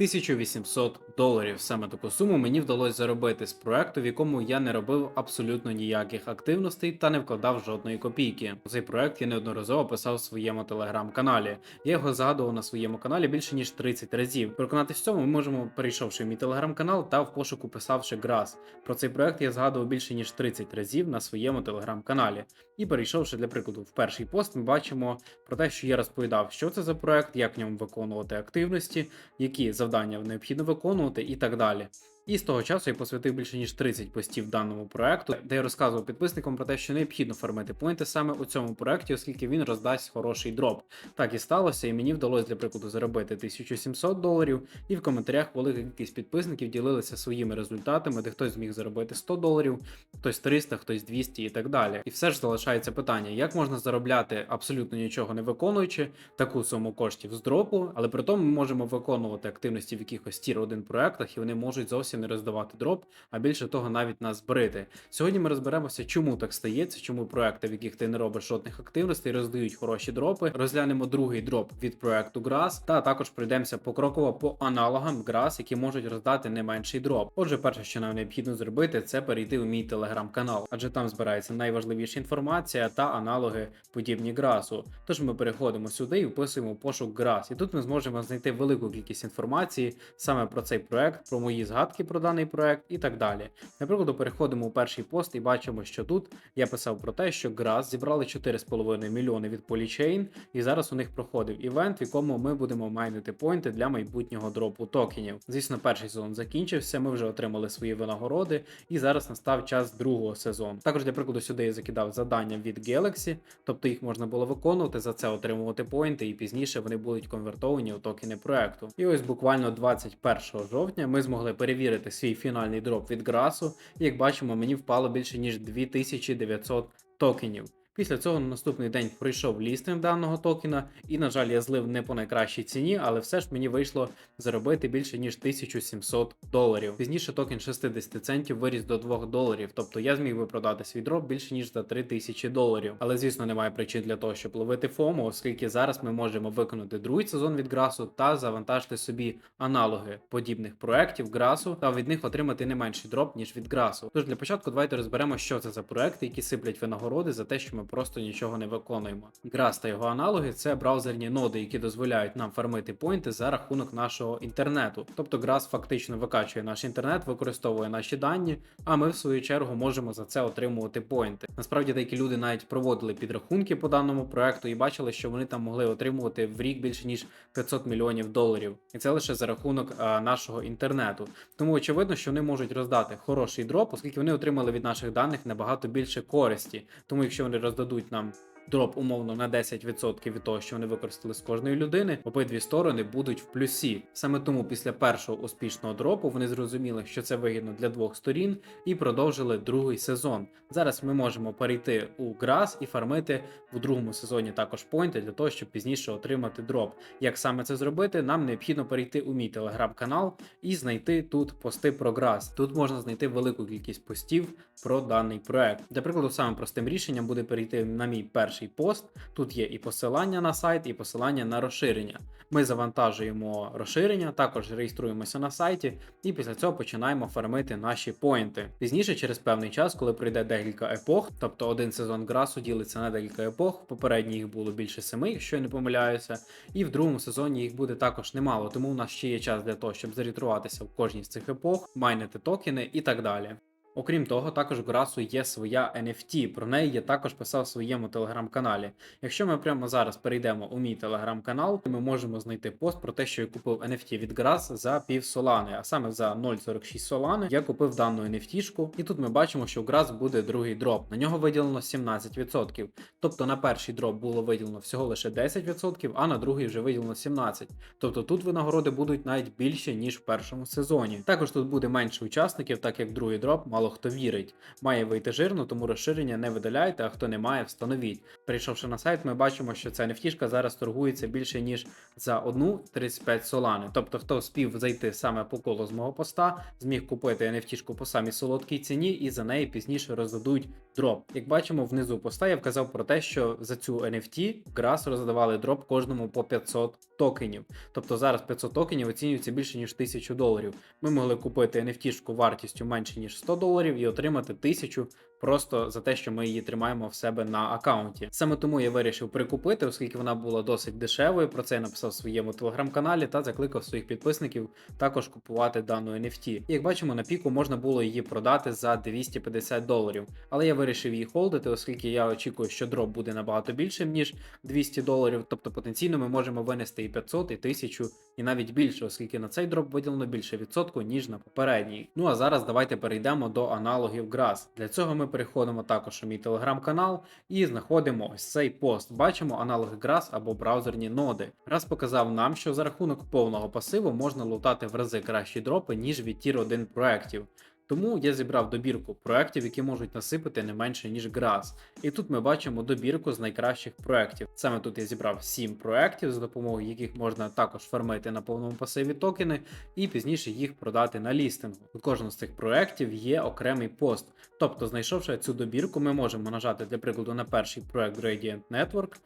1800 доларів. Саме таку суму мені вдалося заробити з проекту, в якому я не робив абсолютно ніяких активностей та не вкладав жодної копійки. Цей проект я неодноразово писав в своєму телеграм-каналі. Я його згадував на своєму каналі більше ніж 30 разів. Переконатись в цьому ми можемо, перейшовши в мій телеграм-канал та в пошуку писавши Грас. Про цей проект я згадував більше ніж 30 разів на своєму телеграм-каналі. І перейшовши для прикладу в перший пост, ми бачимо про те, що я розповідав, що це за проект, як в ньому виконувати активності, які завдання необхідно виконувати і так далі. І з того часу я посвятив більше ніж 30 постів даному проекту, де я розказував підписникам про те, що необхідно фармити поінти саме у цьому проекті, оскільки він роздасть хороший дроп. Так і сталося, і мені вдалося для прикладу заробити 1700 доларів. І в коментарях велика кількість підписників ділилися своїми результатами, де хтось зміг заробити 100 доларів, хтось 300, хтось 200 і так далі. І все ж залишається питання, як можна заробляти абсолютно нічого не виконуючи таку суму коштів з дропу, але при тому ми можемо виконувати активності в якихось тір 1 проектах, і вони можуть зовсім не роздавати дроп, а більше того, навіть нас збрити. Сьогодні ми розберемося, чому так стається, чому проекти, в яких ти не робиш жодних активностей, роздають хороші дропи. Розглянемо другий дроп від проекту Grass, та також пройдемося покроково по аналогам Grass, які можуть роздати не менший дроп. Отже, перше, що нам необхідно зробити, це перейти у мій телеграм-канал, адже там збирається найважливіша інформація та аналоги подібні Грасу. Тож ми переходимо сюди і вписуємо пошук Grass. І тут ми зможемо знайти велику кількість інформації саме про цей проект, про мої згадки про даний проект і так далі. Наприклад, переходимо у перший пост і бачимо, що тут я писав про те, що Grass зібрали 4,5 мільйони від Polychain, і зараз у них проходив івент, в якому ми будемо майнити поінти для майбутнього дропу токенів. Звісно, перший сезон закінчився, ми вже отримали свої винагороди, і зараз настав час другого сезону. Також для прикладу сюди я закидав завдання від Galaxy, тобто їх можна було виконувати, за це отримувати поінти, і пізніше вони будуть конвертовані у токени проекту. І ось буквально 21 жовтня ми змогли перевірити свій фінальний дроп від Грасу, як бачимо, мені впало більше ніж 2900 токенів. Після цього на наступний день пройшов лістинг даного токена, і, на жаль, я злив не по найкращій ціні, але все ж мені вийшло заробити більше ніж 1700 доларів. Пізніше токен 60 центів виріс до 2 доларів, тобто я зміг би продати свій дроп більше ніж за 3000 доларів. Але звісно, немає причин для того, щоб ловити ФОМО, оскільки зараз ми можемо виконати другий сезон від Грасу та завантажити собі аналоги подібних проєктів Грасу та від них отримати не менший дроп, ніж від Грасу. Тож для початку давайте розберемо, що це за проекти, які сиплять винагороди за те, що ми просто нічого не виконуємо. Грас та його аналоги це браузерні ноди, які дозволяють нам фармити поінти за рахунок нашого інтернету. Тобто Грас фактично викачує наш інтернет, використовує наші дані, а ми в свою чергу можемо за це отримувати поінти. Насправді деякі люди навіть проводили підрахунки по даному проекту і бачили, що вони там могли отримувати в рік більше ніж 500 мільйонів доларів. І це лише за рахунок а, нашого інтернету. Тому очевидно, що вони можуть роздати хороший дроп, оскільки вони отримали від наших даних набагато більше користі. Тому якщо вони роздадуть нам дроп умовно на 10% від того, що вони використали з кожної людини, обидві сторони будуть в плюсі. Саме тому після першого успішного дропу вони зрозуміли, що це вигідно для двох сторін, і продовжили другий сезон. Зараз ми можемо перейти у Грас і фармити в другому сезоні також поінти для того, щоб пізніше отримати дроп. Як саме це зробити? Нам необхідно перейти у мій телеграм-канал і знайти тут пости про Грас. Тут можна знайти велику кількість постів про даний проект. Для прикладу, самим простим рішенням буде перейти на мій перший пост. Тут є і посилання на сайт, і посилання на розширення. Ми завантажуємо розширення, також реєструємося на сайті, і після цього починаємо фармити наші поінти. Пізніше, через певний час, коли пройде декілька епох, тобто один сезон грасу ділиться на декілька епох. В попередній їх було більше семи, якщо я не помиляюся, і в другому сезоні їх буде також немало, тому у нас ще є час для того, щоб зареєструватися в кожній з цих епох, майнити токени і так далі. Окрім того, також в Грасу є своя NFT, про неї я також писав в своєму телеграм-каналі. Якщо ми прямо зараз перейдемо у мій телеграм-канал, ми можемо знайти пост про те, що я купив NFT від Грас за пів солани, а саме за 0,46 солани я купив дану NFT-шку, і тут ми бачимо, що в Грас буде другий дроп. На нього виділено 17%. Тобто на перший дроп було виділено всього лише 10%, а на другий вже виділено 17%. Тобто тут винагороди будуть навіть більше, ніж в першому сезоні. Також тут буде менше учасників, так як другий дроп мало хто вірить. Має вийти жирно, тому розширення не видаляйте, а хто не має, встановіть. Прийшовши на сайт, ми бачимо, що ця нефтішка зараз торгується більше ніж за 1,35 солани. Тобто, хто спів зайти саме по колу з мого поста, зміг купити NFT по самій солодкій ціні і за неї пізніше роздадуть дроп. Як бачимо, внизу поста я вказав про те, що за цю NFT Grass роздавали дроп кожному по 500 токенів. Тобто зараз 500 токенів оцінюється більше ніж 1000 доларів. Ми могли купити NFT вартістю менше ніж 100 доларів і отримати 1000 просто за те, що ми її тримаємо в себе на аккаунті. Саме тому я вирішив прикупити, оскільки вона була досить дешевою. Про це я написав в своєму телеграм-каналі та закликав своїх підписників також купувати дану NFT. Як бачимо, на піку можна було її продати за 250 доларів. Але я вирішив її холдити, оскільки я очікую, що дроп буде набагато більшим, ніж 200 доларів. Тобто потенційно ми можемо винести і 500, і 1000, і навіть більше, оскільки на цей дроп виділено більше відсотку, ніж на попередній. Ну а зараз давайте перейдемо до аналогів GRAS. Для цього ми переходимо також у мій телеграм-канал і знаходимо ось цей пост. Бачимо аналоги Grass або браузерні ноди. Раз показав нам, що за рахунок повного пасиву можна лутати в рази кращі дропи, ніж від тір 1 проєктів. Тому я зібрав добірку проєктів, які можуть насипати не менше, ніж GRAS. І тут ми бачимо добірку з найкращих проєктів. Саме тут я зібрав 7 проєктів, за допомогою яких можна також фармити на повному пасиві токени і пізніше їх продати на лістингу. У кожного з цих проєктів є окремий пост. Тобто, знайшовши цю добірку, ми можемо нажати, для прикладу, на перший проект Gradient Network,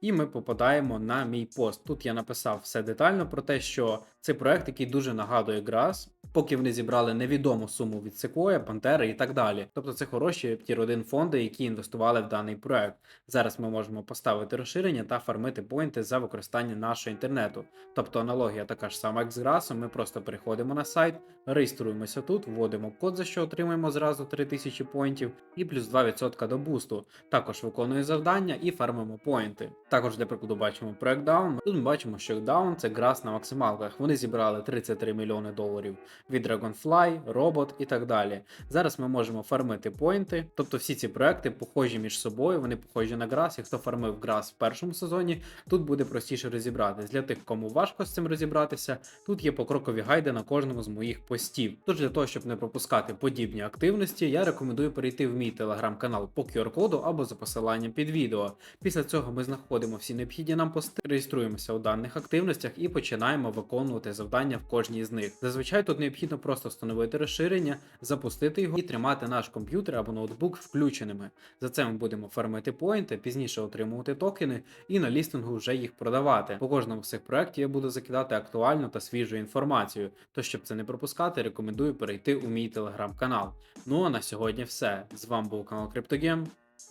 і ми попадаємо на мій пост. Тут я написав все детально про те, що це проект, який дуже нагадує GRAS, поки вони зібрали невідому суму від Sequoia, Pantera і так далі. Тобто це хороші тір 1 фонди, які інвестували в даний проект. Зараз ми можемо поставити розширення та фармити поінти за використання нашого інтернету. Тобто аналогія така ж сама, як з GRAS, ми просто переходимо на сайт, реєструємося тут, вводимо код, за що отримаємо зразу 3000 поінтів, і плюс 2% до бусту. Також виконує завдання і фармимо поінти. Також для прикладу бачимо проект Down. Тут ми бачимо, що Down це GRAS на максималках. Вони зібрали 33 мільйони доларів від Dragonfly, Robot і так далі. Зараз ми можемо фармити поінти, тобто всі ці проекти похожі між собою, вони похожі на. І хто фармив Grass в першому сезоні, тут буде простіше розібратись. Для тих, кому важко з цим розібратися, тут є покрокові гайди на кожному з моїх постів. Тож для того, щоб не пропускати подібні активності, я рекомендую перейти в мій телеграм-канал по QR-коду або за посиланням під відео. Після цього ми знаходимо всі необхідні нам пости, реєструємося у даних активностях і починаємо виконувати завдання в кожній з них. Зазвичай тут необхідно просто встановити розширення, запустити його і тримати наш комп'ютер або ноутбук включеними. За це ми будемо фармити поінти, пізніше отримувати токени і на лістингу вже їх продавати. По кожному з цих проєктів я буду закидати актуальну та свіжу інформацію. То щоб це не пропускати, рекомендую перейти у мій телеграм-канал. Ну а на сьогодні все. З вами був канал CryptoGame.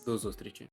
До зустрічі!